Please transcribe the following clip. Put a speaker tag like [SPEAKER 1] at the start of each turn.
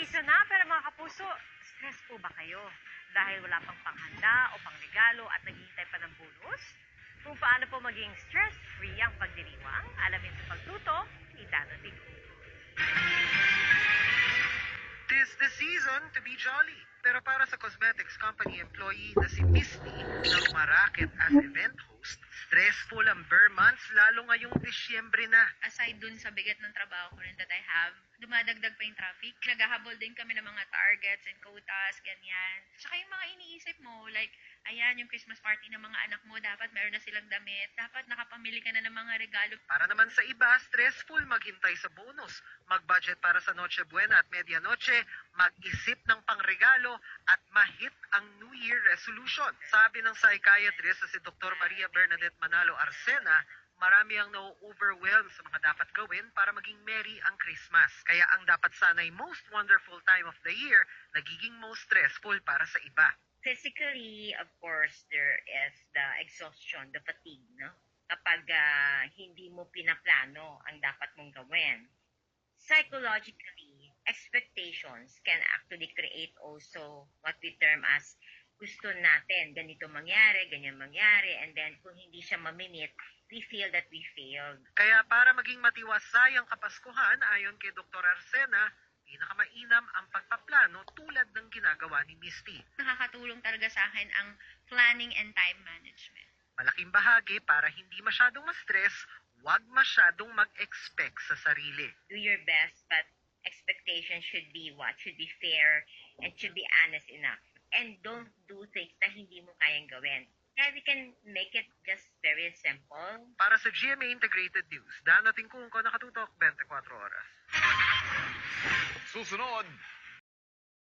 [SPEAKER 1] season na, pero mga kapuso, stress po ba kayo? Dahil wala pang panghanda o pangregalo at naghihintay pa ng bonus? Kung paano po maging stress-free ang pagdiriwang, alamin sa pagtuto ni Dano Tigo.
[SPEAKER 2] Tis the season to be jolly. Pero para sa cosmetics company employee na si Misty na umaraket as event host, stressful ang bare months lalo ngayong Disyembre na.
[SPEAKER 3] aside dun sa bigat ng trabaho ko rin that I have, dumadagdag pa yung traffic. Naghahabol din kami ng mga targets and quotas, ganyan. Tsaka yung mga iniisip mo, like, ayan, yung Christmas party ng mga anak mo, dapat meron na silang damit, dapat nakapamili ka na ng mga regalo.
[SPEAKER 2] Para naman sa iba, stressful maghintay sa bonus, mag-budget para sa Noche Buena at Medianoche, mag-isip ng pangregalo at mahit ang New Year resolution. Sabi ng psychiatrist si Dr. Maria Bernadette Manalo Arsena, marami ang na-overwhelm sa mga dapat gawin para maging merry ang Christmas. Kaya ang dapat sanay most wonderful time of the year, nagiging most stressful para sa iba.
[SPEAKER 4] Physically, of course, there is the exhaustion, the fatigue, no? Kapag ah, hindi mo pinaplano ang dapat mong gawin. Psychologically, expectations can actually create also what we term as gusto natin, ganito mangyari, ganyan mangyari, and then kung hindi siya maminit, we feel that we failed.
[SPEAKER 2] Kaya para maging matiwasay ang Kapaskuhan, ayon kay Dr. Arsena, pinakamainam ang pagpaplano tulad ng ginagawa ni Misty.
[SPEAKER 3] Nakakatulong talaga sa akin ang planning and time management.
[SPEAKER 2] Malaking bahagi para hindi masyadong ma-stress, huwag masyadong mag-expect sa sarili.
[SPEAKER 4] do your best, but expectation should be what? Should be fair and should be honest enough. And don't do things na hindi mo kayang gawin. Kaya we can make it just very simple.
[SPEAKER 2] Para sa GMA Integrated News, danating kung ko nakatutok 24 oras.
[SPEAKER 5] Susunod,